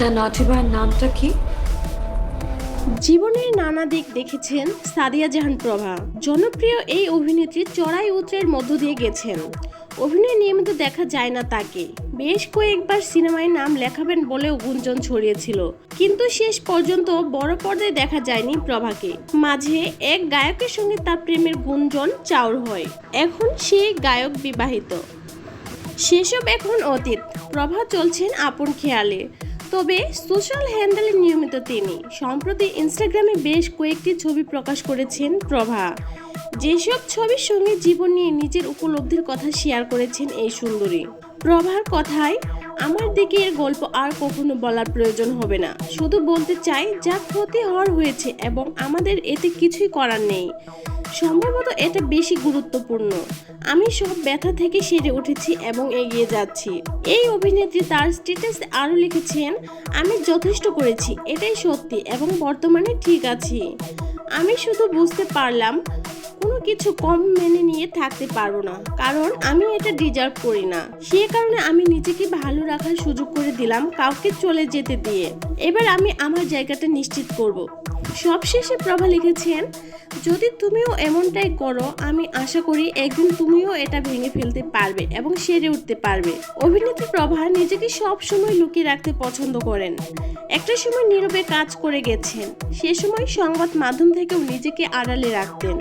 নামটা কি? জীবনের নানা দিক দেখেছেন সাদিয়া জাহান প্রভা। জনপ্রিয় এই অভিনেত্রী চড়াই উত্তরের মধ্য দিয়ে গেছেন। অভিনয় নিয়মিত দেখা যায় না তাকে। বেশ কয়েকবার সিনেমায় নাম লেখাবেন বলেও গুঞ্জন ছড়িয়েছিল। কিন্তু শেষ পর্যন্ত বড় পর্দায় দেখা যায়নি প্রভাকে। মাঝে এক গায়কের সঙ্গে তার প্রেমের গুঞ্জন চাউর হয়। এখন সেই গায়ক বিবাহিত। সেসব এখন অতীত। প্রভা চলছেন আপন খেয়ালে। তবে সোশ্যাল হ্যান্ডেলে নিয়মিত তিনি। সম্প্রতি ইনস্টাগ্রামে বেশ কয়েকটি ছবি প্রকাশ করেছেন প্রভা। যেসব ছবির সঙ্গে জীবন নিয়ে নিজের উপলব্ধির কথা শেয়ার করেছেন এই সুন্দরী। প্রভার কথায়, আমার দিকে এর গল্প আর কখনো বলার প্রয়োজন হবে না। শুধু বলতে চাই, যা ক্ষতি হওয়ার হয়েছে এবং আমাদের এতে কিছুই করার নেই। সম্ভবত এটা বেশি গুরুত্বপূর্ণ। আমি সব ব্যথা থেকে সেরে উঠেছি এবং এগিয়ে যাচ্ছি। এই অভিনেত্রী তার স্ট্যাটাসে আরও লিখেছেন, আমি যথেষ্ট করেছি, এটাই সত্যি এবং বর্তমানে ঠিক আছি। আমি শুধু বুঝতে পারলাম কোনো কিছু কম মেনে নিয়ে থাকতে পারব না। কারণ আমি এটা ডিজার্ভ করি না। সে কারণে আমি নিজেকে ভালো রাখার সুযোগ করে দিলাম কাউকে চলে যেতে দিয়ে। এবার আমি আমার জায়গাটা নিশ্চিত করব। সবশেষে প্রভা লিখেছেন, যদি তুমিও এমনটাই করো, আমি আশা করি একদিন তুমিও এটা ভেঙে ফেলতে পারবে এবং সেরে উঠতে পারবে। অভিনেত্রী প্রভা নিজেকে সব সময় লুকিয়ে রাখতে পছন্দ করেন। একটা সময় নীরবে কাজ করে গেছেন। সে সময় সংবাদ মাধ্যম থেকেও নিজেকে আড়ালে রাখতেন।